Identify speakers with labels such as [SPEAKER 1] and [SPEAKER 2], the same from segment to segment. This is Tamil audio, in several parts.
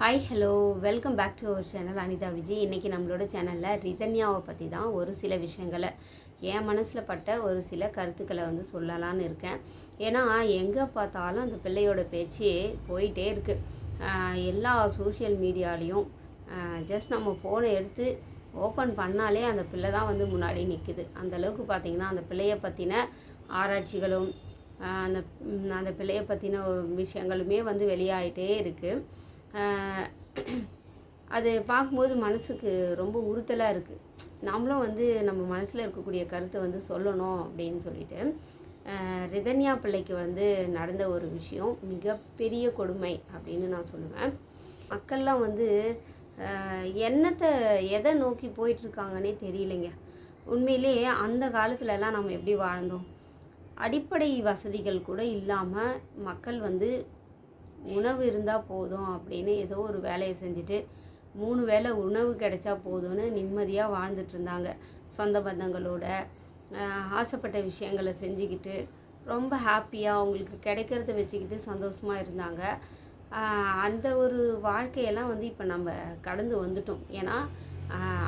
[SPEAKER 1] Hi hello welcome back to our channel Anitha Vijay இன்றைக்கி நம்மளோட சேனலில் ரிதன்யாவை பற்றி தான் ஒரு சில விஷயங்களை என் மனசில் பட்ட ஒரு சில கருத்துக்களை வந்து சொல்லலான்னு இருக்கேன். ஏன்னா எங்கே பார்த்தாலும் அந்த பிள்ளையோட பேச்சு போயிட்டே இருக்குது எல்லா சோஷியல் மீடியாலேயும் ஜஸ்ட் நம்ம ஃபோனை எடுத்து ஓப்பன் பண்ணாலே அந்த பிள்ளை தான் வந்து முன்னாடி நிற்குது அந்தளவுக்கு பார்த்திங்கன்னா அந்த பிள்ளையை பற்றின ஆராய்ச்சிகளும் அந்த அந்த பிள்ளையை பற்றின விஷயங்களுமே வந்து வெளியாகிட்டே இருக்குது அது பார்க்கும்போது மனசுக்கு ரொம்ப உறுத்தலாக இருக்குது நாமளும் வந்து நம்ம மனசில் இருக்கக்கூடிய கருத்தை வந்து சொல்லணும் அப்படின்னு சொல்லிட்டு ரிதன்யா பிள்ளைக்கு வந்து நடந்த ஒரு விஷயம் மிகப்பெரிய கொடுமை அப்படின்னு நான் சொல்லுவேன். மக்கள்லாம் வந்து ஆஹ் என்னத்தை எதை நோக்கி போயிட்டுருக்காங்கன்னே தெரியலைங்க. உண்மையிலேயே அந்த காலத்துலலாம் நம்ம எப்படி வாழ்ந்தோம்? அடிப்படை வசதிகள் கூட இல்லாமல் மக்கள் வந்து உணவு இருந்தால் போதும் அப்படின்னு ஏதோ ஒரு வேலையை செஞ்சுட்டு மூணு வேளை உணவு கிடைச்சா போதும்னு நிம்மதியாக வாழ்ந்துட்டு இருந்தாங்க. சொந்த பந்தங்களோட ஆசைப்பட்ட விஷயங்களை செஞ்சுக்கிட்டு ரொம்ப ஹாப்பியாக அவங்களுக்கு கிடைக்கிறத வச்சுக்கிட்டு சந்தோஷமாக இருந்தாங்க. அந்த ஒரு வாழ்க்கையெல்லாம் வந்து இப்போ நம்ம கடந்து வந்துட்டோம். ஏன்னா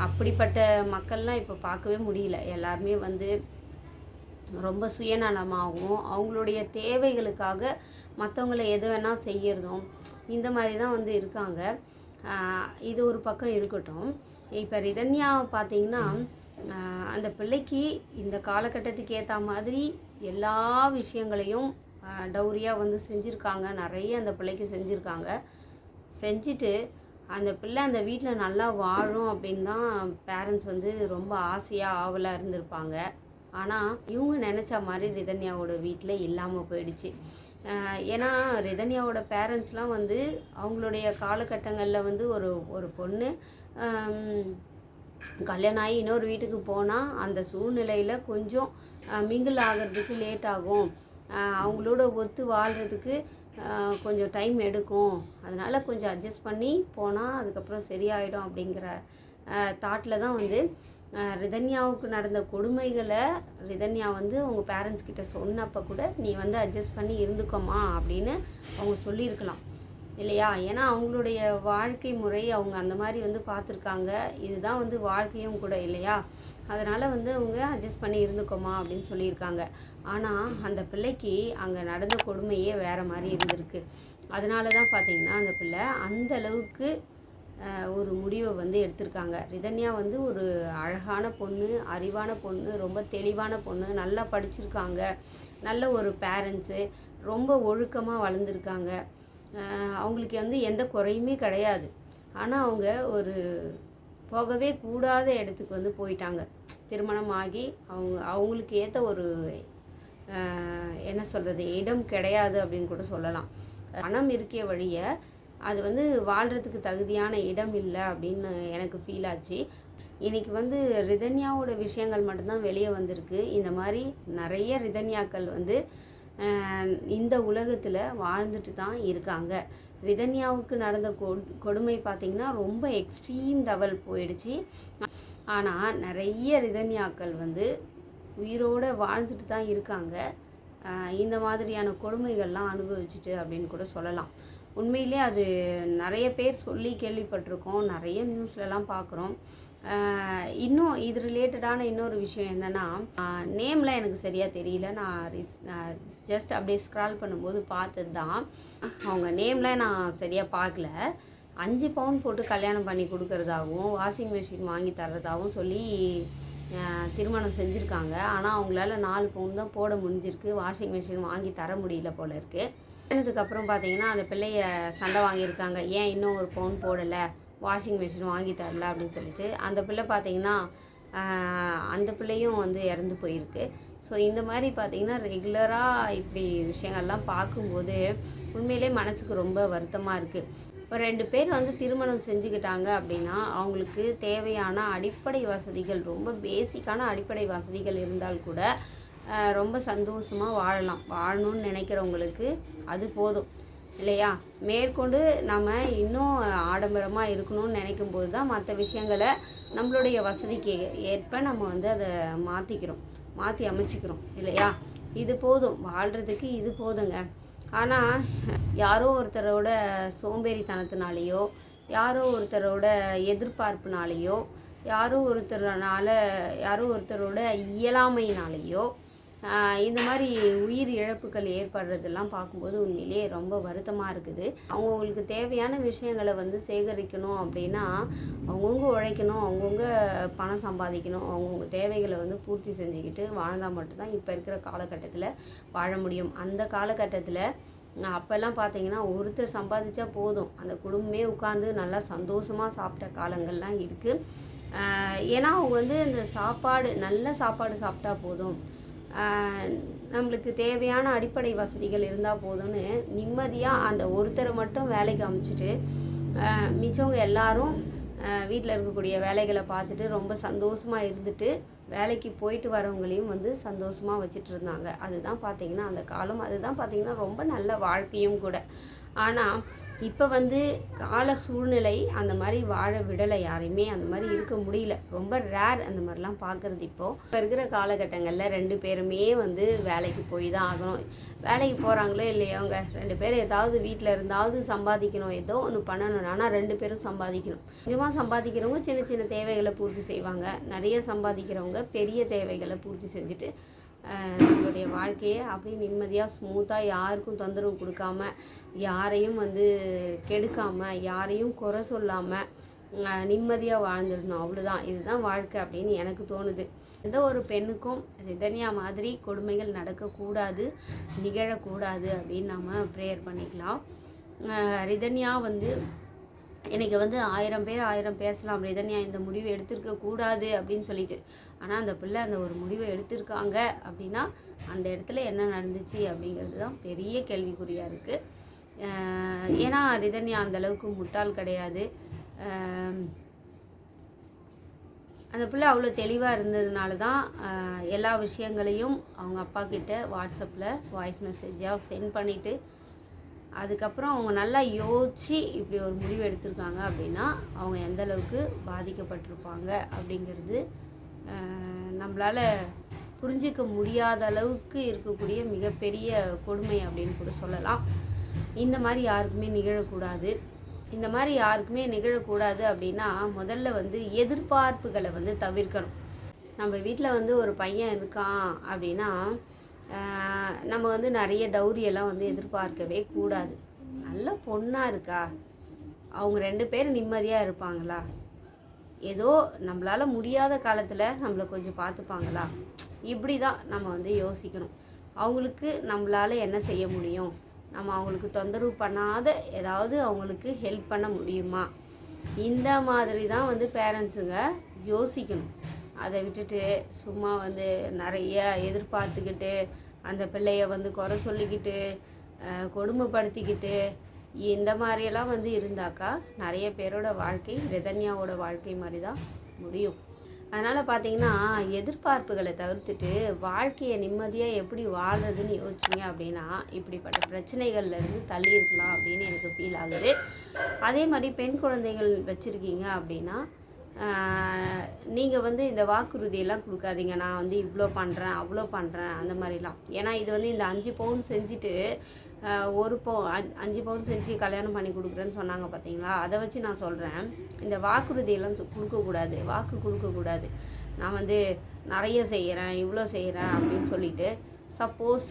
[SPEAKER 1] அப்படிப்பட்ட மக்கள்லாம் இப்போ பார்க்கவே முடியல. எல்லாருமே வந்து ரொம்ப சுயநலமாகவும் அவங்களுடைய தேவைகளுக்காக மற்றவங்கள எது வேணால் செய்யறதும் இந்த மாதிரி தான் வந்து இருக்காங்க. இது ஒரு பக்கம் இருக்கட்டும். இப்போ ரிதன்யா பார்த்தீங்கன்னா அந்த பிள்ளைக்கு இந்த காலகட்டத்துக்கு ஏற்ற மாதிரி எல்லா விஷயங்களையும் டௌரியாக வந்து செஞ்சுருக்காங்க. நிறைய அந்த பிள்ளைக்கு செஞ்சுருக்காங்க. செஞ்சுட்டு அந்த பிள்ளை அந்த வீட்டில் நல்லா வாழும் அப்படின்னு தான் பேரண்ட்ஸ் வந்து ரொம்ப ஆசையாக ஆவலாக இருந்திருப்பாங்க. ஆனால் இவங்க நினச்ச மாதிரி ரிதன்யாவோட வீட்டில் இல்லாமல் போயிடுச்சு. ஏன்னா ரிதன்யாவோட பேரண்ட்ஸ்லாம் வந்து அவங்களுடைய காலகட்டங்களில் வந்து ஒரு ஒரு பொண்ணு கல்யாணம் ஆகி இன்னொரு வீட்டுக்கு போனால் அந்த சூழ்நிலையில் கொஞ்சம் மிங்கிள் ஆகிறதுக்கு லேட் ஆகும். அவங்களோட ஒத்து வாழ்கிறதுக்கு கொஞ்சம் டைம் எடுக்கும். அதனால் கொஞ்சம் அட்ஜஸ்ட் பண்ணி போனால் அதுக்கப்புறம் சரியாயிடும் அப்படிங்கிற தாட்டில் தான் வந்து ரிதன்யாவுக்கு நடந்த கொடுமைகளை ரிதன்யா வந்து அவங்க பேரண்ட்ஸ் கிட்ட சொன்னப்போ கூட நீ வந்து அட்ஜஸ்ட் பண்ணி இருந்துக்கோமா அப்படின்னு அவங்க சொல்லியிருக்கலாம். இல்லையா? ஏன்னா அவங்களுடைய வாழ்க்கை முறை அவங்க அந்த மாதிரி வந்து பார்த்துருக்காங்க. இதுதான் வந்து வாழ்க்கையும் கூட இல்லையா? அதனால் வந்து அவங்க அட்ஜஸ்ட் பண்ணி இருந்துக்கோமா அப்படின்னு சொல்லியிருக்காங்க. ஆனால் அந்த பிள்ளைக்கு அங்கே நடந்த கொடுமையே வேறு மாதிரி இருந்திருக்கு. அதனால தான் பார்த்தீங்கன்னா அந்த பிள்ளை அந்த அளவுக்கு ஒரு முடிவை வந்து எடுத்திருக்காங்க. ரிதன்யா வந்து ஒரு அழகான பொண்ணு அறிவான பொண்ணு ரொம்ப தெளிவான பொண்ணு நல்லா படிச்சிருக்காங்க. நல்ல ஒரு பேரண்ட்ஸு ரொம்ப ஒழுக்கமாக வளர்ந்துருக்காங்க. அவங்களுக்கு வந்து எந்த குறையுமே கிடையாது. ஆனால் அவங்க ஒரு போகவே கூடாத இடத்துக்கு வந்து போயிட்டாங்க. திருமணம் ஆகி அவங்க அவங்களுக்கு ஏற்ற ஒரு என்ன சொல்கிறது இடம் கிடையாது அப்படின்னு கூட சொல்லலாம். பணம் இருக்கிற வழிய அது வந்து வாழ்கிறதுக்கு தகுதியான இடம் இல்லை அப்படின்னு எனக்கு ஃபீல் ஆச்சு. இன்றைக்கி வந்து ரிதன்யாவோட விஷயங்கள் மட்டும்தான் வெளியே வந்திருக்கு. இந்த மாதிரி நிறைய ரிதன்யாக்கள் வந்து இந்த உலகத்தில் வாழ்ந்துட்டு தான் இருக்காங்க. ரிதன்யாவுக்கு நடந்த கொடுமை பார்த்திங்கன்னா ரொம்ப எக்ஸ்ட்ரீம் லெவல் போயிடுச்சு. ஆனால் நிறைய ரிதன்யாக்கள் வந்து உயிரோடு வாழ்ந்துட்டு தான் இருக்காங்க. இந்த மாதிரியான கொடுமைகள்லாம் அனுபவிச்சுட்டு அப்படின்னு கூட சொல்லலாம். உண்மையிலே அது நிறைய பேர் சொல்லி கேள்விப்பட்டிருக்கோம். நிறைய நியூஸ்லலாம் பார்க்குறோம். இன்னும் இது ரிலேட்டடான இன்னொரு விஷயம் என்னென்னா நேம்லாம் எனக்கு சரியாக தெரியல. நான் ரிஸ் ஜஸ்ட் அப்படியே ஸ்க்ரால் பண்ணும்போது பார்த்தது தான் அவங்க நேம்லாம் நான் சரியாக பார்க்கல. அஞ்சு பவுன் போட்டு கல்யாணம் பண்ணி கொடுக்கறதாகவும் வாஷிங் மிஷின் வாங்கி தர்றதாகவும் சொல்லி திருமணம் செஞ்சுருக்காங்க. ஆனால் அவங்களால நாலு பவுன் தான் போட முடிஞ்சிருக்கு. வாஷிங் மிஷின் வாங்கி தர முடியல போல இருக்குது அதுக்கப்புறம் அப்புறம் பார்த்தீங்கன்னா அந்த பிள்ளைய சண்டை வாங்கியிருக்காங்க. ஏன் இன்னும் ஒரு பவுன் போடலை? வாஷிங் மிஷின் வாங்கி தரல அப்படின்னு சொல்லிட்டு அந்த பிள்ளை பார்த்தீங்கன்னா அந்த பிள்ளையும் வந்து இறந்து போயிருக்கு. ஸோ இந்த மாதிரி பார்த்தீங்கன்னா ரெகுலராக இப்படி விஷயங்கள்லாம் பார்க்கும்போது உண்மையிலே மனசுக்கு ரொம்ப வருத்தமாக இருக்குது இப்போ ரெண்டு பேர் வந்து திருமணம் செஞ்சுக்கிட்டாங்க அப்படின்னா அவங்களுக்கு தேவையான அடிப்படை வசதிகள் ரொம்ப பேசிக்கான அடிப்படை வசதிகள் இருந்தால் கூட ரொம்ப சந்தோஷமாக வாழலாம். வாழணும்னு நினைக்கிறவங்களுக்கு அது போதும். இல்லையா? மேற்கொண்டு நம்ம இன்னும் ஆடம்பரமாக இருக்கணும்னு நினைக்கும் போது தான் மற்ற விஷயங்களை நம்மளுடைய வசதிக்கு ஏற்ப நம்ம வந்து அதை மாற்றிக்கிறோம் மாற்றி அமைச்சிக்கிறோம். இல்லையா? இது போதும். வாழ்கிறதுக்கு இது போதுங்க. ஆனால் யாரோ ஒருத்தரோட சோம்பேறித்தனத்தினாலேயோ யாரோ ஒருத்தரோட எதிர்பார்ப்புனாலேயோ யாரோ ஒருத்தரனால யாரோ ஒருத்தரோட இயலாமையினாலேயோ இந்த மாதிரி உயிர் இழப்புகள் ஏற்படுறதெல்லாம் பார்க்கும்போது உண்மையிலேயே ரொம்ப வருத்தமாக இருக்குது. அவங்கவுங்களுக்கு தேவையான விஷயங்களை வந்து சேகரிக்கணும் அப்படின்னா அவங்கவுங்க உழைக்கணும் அவங்கவுங்க பணம் சம்பாதிக்கணும் அவங்கவுங்க தேவைகளை வந்து பூர்த்தி செஞ்சுக்கிட்டு வாழ்ந்தால் மட்டும்தான் இப்போ இருக்கிற காலகட்டத்தில் வாழ முடியும். அந்த காலகட்டத்தில் அப்போல்லாம் பார்த்தீங்கன்னா ஒருத்தர் சம்பாதிச்சா போதும். அந்த குடும்பமே உட்காந்து நல்லா சந்தோஷமாக சாப்பிட்ட காலங்கள்லாம் இருக்குது ஏன்னா அவங்க வந்து இந்த சாப்பாடு நல்ல சாப்பாடு சாப்பிட்டா போதும். நம்மளுக்கு தேவையான அடிப்படை வசதிகள் இருந்தால் போதும்னு நிம்மதியாக அந்த ஒருத்தரை மட்டும் வேலைக்கு அமைச்சிட்டு மிச்சவங்க எல்லாரும் வீட்டில் இருக்கக்கூடிய வேலைகளை பார்த்துட்டு ரொம்ப சந்தோஷமாக இருந்துட்டு வேலைக்கு போயிட்டு வரவங்களையும் வந்து சந்தோஷமாக வச்சுட்டு இருந்தாங்க. அதுதான் பார்த்திங்கன்னா அந்த காலம். அதுதான் பார்த்திங்கன்னா ரொம்ப நல்ல வாழ்க்கையும் கூட. ஆனால் இப்போ வந்து கால சூழ்நிலை அந்த மாதிரி வாழ விடலை யாரையுமே. அந்த மாதிரி இருக்க முடியல. ரொம்ப ரேர் அந்த மாதிரிலாம் பார்க்குறது இப்போது இப்போ இருக்கிற காலகட்டங்களில் ரெண்டு பேருமே வந்து வேலைக்கு போய் தான் ஆகணும். வேலைக்கு போகிறாங்களோ இல்லையோங்க ரெண்டு பேரும் ஏதாவது வீட்டில் இருந்தாவது சம்பாதிக்கணும். ஏதோ ஒன்று பண்ணணும். ஆனால் ரெண்டு பேரும் சம்பாதிக்கணும். கொஞ்சமாக சம்பாதிக்கிறவங்க சின்ன சின்ன தேவைகளை பூர்த்தி செய்வாங்க. நிறைய சம்பாதிக்கிறவங்க பெரிய தேவைகளை பூர்த்தி செஞ்சுட்டு நம்மளுடைய வாழ்க்கையை அப்படியே நிம்மதியாக ஸ்மூத்தாக யாருக்கும் தொந்தரவு கொடுக்காம யாரையும் வந்து கெடுக்காமல் யாரையும் குறை சொல்லாமல் நிம்மதியாக வாழ்ந்துடணும். அவ்வளோதான் இதுதான் வாழ்க்கை அப்படின்னு எனக்கு தோணுது. எந்த ஒரு பெண்ணுக்கும் ரிதன்யா மாதிரி கொடுமைகள் நடக்கக்கூடாது நிகழக்கூடாது அப்படின்னு நம்ம ப்ரேயர் பண்ணிக்கலாம். ரிதன்யா வந்து எனக்கு வந்து ஆயிரம் பேர் ஆயிரம் பேசலாம் ரிதன்யா இந்த முடிவை எடுத்திருக்க கூடாது அப்படின்னு சொல்லிட்டு. ஆனால் அந்த பிள்ளை அந்த ஒரு முடிவை எடுத்திருக்காங்க அப்படின்னா அந்த இடத்துல என்ன நடந்துச்சு அப்படிங்கிறது தான் பெரிய கேள்விக்குறியாக இருக்குது ஏன்னா ரிதன்யா அந்தளவுக்கு முட்டாள் கிடையாது. அந்த பிள்ளை அவ்வளோ தெளிவாக இருந்ததுனால தான் எல்லா விஷயங்களையும் அவங்க அப்பா கிட்ட வாட்ஸ்அப்பில் வாய்ஸ் மெசேஜாக சென்ட் பண்ணிவிட்டு அதுக்கப்புறம் அவங்க நல்லா யோசித்து இப்படி ஒரு முடிவு எடுத்திருக்காங்க அப்படின்னா அவங்க எந்தளவுக்கு பாதிக்கப்பட்டிருப்பாங்க அப்படிங்கிறது நம்மளால் புரிஞ்சிக்க முடியாத அளவுக்கு இருக்கக்கூடிய மிகப்பெரிய கொடுமை அப்படின்னு கூட சொல்லலாம். இந்த மாதிரி யாருக்குமே நிகழக்கூடாது. இந்த மாதிரி யாருக்குமே நிகழக்கூடாது அப்படின்னா முதல்ல வந்து எதிர்பார்ப்புகளை வந்து தவிர்க்கணும். நம்ம வீட்டில் வந்து ஒரு பையன் இருக்கான் அப்படின்னா நம்ம வந்து நிறைய டௌரியெல்லாம் வந்து எதிர்பார்க்கவே கூடாது. நல்ல பொண்ணாக இருக்கா? அவங்க ரெண்டு பேரும் நிம்மதியாக இருப்பாங்களா? ஏதோ நம்மளால் முடியாத காலத்தில் நம்மளை கொஞ்சம் பார்த்துப்பாங்களா இப்படி தான் நம்ம வந்து யோசிக்கணும். அவங்களுக்கு நம்மளால் என்ன செய்ய முடியும்? நம்ம அவங்களுக்கு தொந்தரவு பண்ணாத ஏதாவது அவங்களுக்கு ஹெல்ப் பண்ண முடியுமா? இந்த மாதிரி தான் வந்து பேரண்ட்ஸுங்க யோசிக்கணும். அதை விட்டுட்டு சும்மா வந்து நிறைய எதிர்பார்த்துக்கிட்டு அந்த பிள்ளைய வந்து குறை சொல்லிக்கிட்டு கொடுமைப்படுத்திக்கிட்டு இந்த மாதிரியெல்லாம் வந்து இருந்தாக்கா நிறைய பேரோட வாழ்க்கை ரிதன்யாவோட வாழ்க்கை மாதிரி தான் முடியும். அதனால் பார்த்தீங்கன்னா எதிர்பார்ப்புகளை தவிர்த்துட்டு வாழ்க்கையை நிம்மதியாக எப்படி வாழ்கிறதுன்னு யோசிச்சிங்க அப்படின்னா இப்படிப்பட்ட பிரச்சனைகள்லேருந்து தள்ளி இருக்கலாம் அப்படின்னு எனக்கு ஃபீல் ஆகுது. அதே மாதிரி பெண் குழந்தைகள் வச்சுருக்கீங்க அப்படின்னா நீங்கள் வந்து இந்த வாக்குறுதியெல்லாம் கொடுக்காதீங்க. நான் வந்து இவ்வளோ பண்ணுறேன் அவ்வளோ பண்ணுறேன் அந்த மாதிரிலாம். ஏன்னா இது வந்து இந்த அஞ்சு பவுன் செஞ்சுட்டு ஒரு பவு அஞ்சு பவுன் செஞ்சு கல்யாணம் பண்ணி கொடுக்குறேன்னு சொன்னாங்க பார்த்தீங்களா அதை வச்சு நான் சொல்கிறேன் இந்த வாக்குறுதியெல்லாம் கொடுக்கக்கூடாது வாக்கு கொடுக்கக்கூடாது நான் வந்து நிறைய செய்கிறேன் இவ்வளோ செய்கிறேன் அப்படின்னு சொல்லிட்டு சப்போஸ்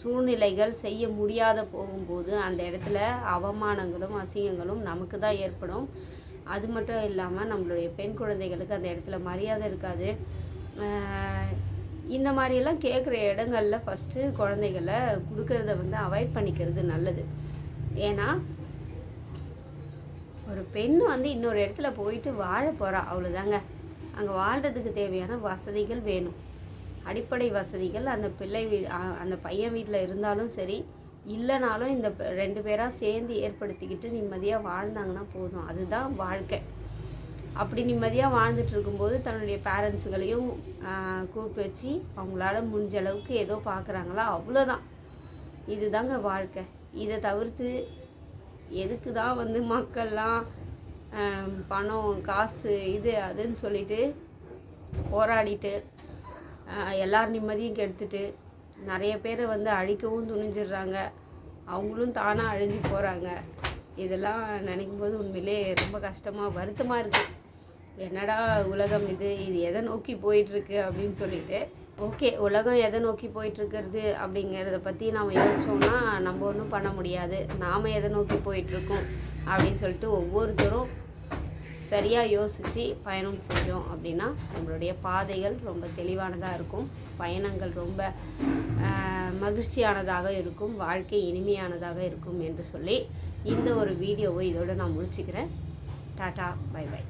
[SPEAKER 1] சூழ்நிலைகள் செய்ய முடியாத போகும்போது அந்த இடத்துல அவமானங்களும் அசிங்கங்களும் நமக்கு தான் ஏற்படும். அது மட்டும் இல்லாமல் நம்மளுடைய பெண் குழந்தைகளுக்கு அந்த இடத்துல மரியாதை இருக்காது. இந்த மாதிரியெல்லாம் கேட்குற இடங்களில் ஃபஸ்ட்டு குழந்தைகளை கொடுக்கறத வந்து அவாய்ட் பண்ணிக்கிறது நல்லது. ஏன்னா ஒரு பெண் வந்து இன்னொரு இடத்துல போயிட்டு வாழ போகிறா அவ்வளோதாங்க அங்கே வாழ்கிறதுக்கு தேவையான வசதிகள் வேணும். அடிப்படை வசதிகள் அந்த பிள்ளை வீ அந்த பையன் வீட்டில் இருந்தாலும் சரி இல்லைனாலும் இந்த ரெண்டு பேராக சேர்ந்து ஏற்படுத்திக்கிட்டு நிம்மதியாக வாழ்ந்தாங்கன்னா போதும். அதுதான் வாழ்க்கை. அப்படி நிம்மதியாக வாழ்ந்துட்டு இருக்கும்போது தன்னுடைய பேரண்ட்ஸுகளையும் கூப்பிட்டு வச்சு அவங்களால முடிஞ்ச அளவுக்கு ஏதோ பார்க்குறாங்களா அவ்வளோதான் இதுதாங்க வாழ்க்கை. இதை தவிர்த்து எதுக்கு தான் வந்து மக்கள்லாம் பணம் காசு இது அதுன்னு சொல்லிட்டு போராடிட்டு எல்லார் நிம்மதியும் கெடுத்துட்டு நிறைய பேரை வந்து அழிக்கவும் துணிஞ்சிடுறாங்க. அவங்களும் தானாக அழிஞ்சு போகிறாங்க இதெல்லாம் நினைக்கும் போது உண்மையிலே ரொம்ப கஷ்டமாக வருத்தமாக இருக்குது என்னடா உலகம் இது? இது எதை நோக்கி போயிட்டுருக்கு அப்படின்னு சொல்லிட்டு ஓகே உலகம் எதை நோக்கி போயிட்டுருக்கிறது அப்படிங்கிறத பற்றி நாம் யோசித்தோம்னா நம்ம ஒன்றும் பண்ண முடியாது. நாம் எதை நோக்கி போயிட்டுருக்கோம் அப்படின்னு சொல்லிட்டு ஒவ்வொருத்தரும் சரியாக யோசித்து பயணம் செஞ்சோம் அப்படின்னா நம்மளுடைய பாதைகள் ரொம்ப தெளிவானதாக இருக்கும். பயணங்கள் ரொம்ப மகிழ்ச்சியானதாக இருக்கும். வாழ்க்கை இனிமையானதாக இருக்கும் என்று சொல்லி இந்த ஒரு வீடியோவை இதோடு நான் முடிச்சுக்கிறேன். Tata bye bye.